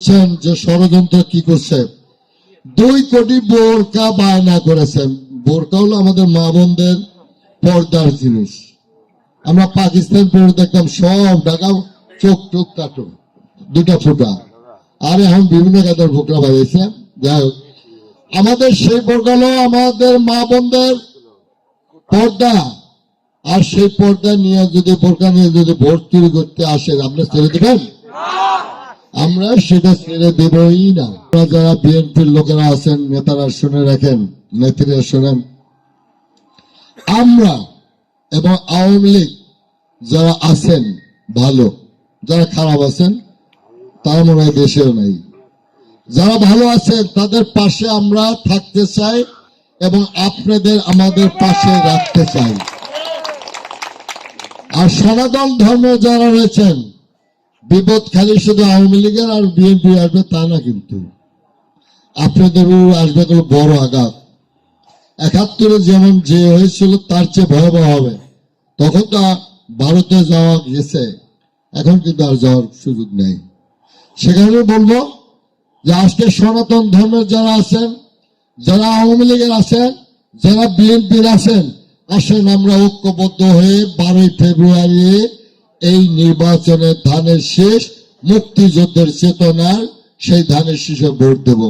বলছেন যে ষড়যন্ত্র কি করছে? দুই কোটি বোরকা বায়না করেছেন। বোরকা হলো আমাদের মা বোনদের পর্দার জিনিস। আমরা পাকিস্তান পরে দেখতাম সব ঢাকা চোখ চোখ কাটো দুটা ফুটা। আর এখন বিভিন্ন কাদের ভোকরা বাড়িয়েছে। যাই হোক, আমাদের সেই বোরকা হলো আমাদের মা বোনদের পর্দা। আর সেই পর্দা নিয়ে যদি বোরকা নিয়ে যদি ভোট চুরি করতে আসে আপনি ছেড়ে দেবেন আমরা সেটা ছেড়ে দেবই না। যারা বিএনপির লোকেরা আছেন, নেতারা শুনে রাখেন, নেত্রীরা শোনেন। আমরা এবং আওয়ামী লীগ যারা আছেন, ভালো, যারা খারাপ আছেন, তারা মনে হয় দেশেও নাই। যারা ভালো আছেন, তাদের পাশে আমরা থাকতে চাই এবং আপনাদের আমাদের পাশে রাখতে চাই। আর সনাতন ধর্ম যারা রয়েছেন বিপদ খালি শুধু আওয়ামী লীগের আর বিএনপি আসবে তা না কিন্তু। আপনাদেরও আসবে কোনো বড় আঘাত। একাত্তরে যেমন যে হয়েছিল, তার চেয়ে ভয়াবহ হবে। তখন তো ভারতে যাওয়া গেছে। এখন কিন্তু আর যাওয়ার সুযোগ নেই। সেখানে বলব যে আজকে সনাতন ধর্মের যারা আছেন, যারা আওয়ামী লীগের আছেন, যারা বিএনপির আছেন, আসেন আমরা ঐক্যবদ্ধ হয়ে বারোই ফেব্রুয়ারি এই নির্বাচনে ধানের শেষ মুক্তিযুদ্ধের চেতনার সেই ধানের শেষে ভোট দেব।